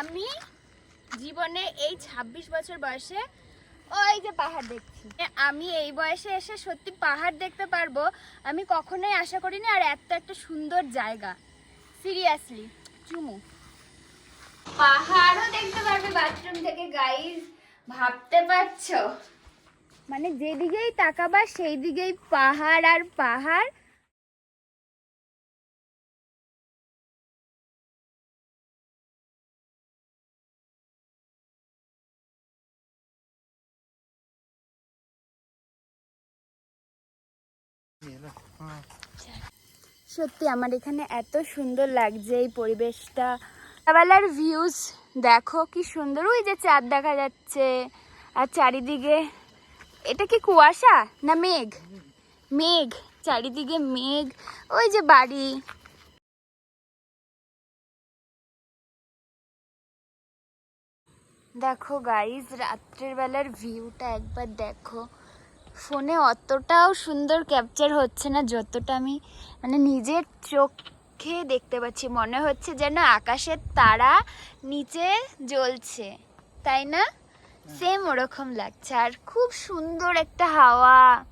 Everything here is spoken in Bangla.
আমি জীবনে এই ২৬ বছর বয়সে ওই যে পাহাড় দেখছি। আমি এই বয়সে এসে সত্যি পাহাড় দেখতে পারব, আমি কখনোই আশা করিনি, আর এত একটা সুন্দর জায়গা। সিরিয়াসলি চুমু। পাহাড়ও দেখতে পারবে বাথরুম থেকে। গাইজ ভাবতে পারছ? মানে যেদিকেই তাকাবা সেই দিকেই পাহাড় আর পাহাড়। সত্যি আমার এখানে এত সুন্দর লাগছে এই পরিবেশটা। সকালবেলার ভিউজ দেখো কি সুন্দর। ওই যে চাঁদ দেখা যাচ্ছে, আর চারিদিকে, এটা কি কুয়াশা না মেঘ? মেঘ, চারিদিকে মেঘ, ওই যে বাড়ি। দেখো গাইজ রাত্রের বেলার ভিউটা একবার দেখো। ফোনে অতটাও সুন্দর ক্যাপচার হচ্ছে না যতটা আমি মানে নিজের চোখে দেখতে পাচ্ছি। মনে হচ্ছে যেন আকাশের তারা নিচে জ্বলছে। তাই না? সেম ওরকম লাগছে। আর খুব সুন্দর একটা হাওয়া।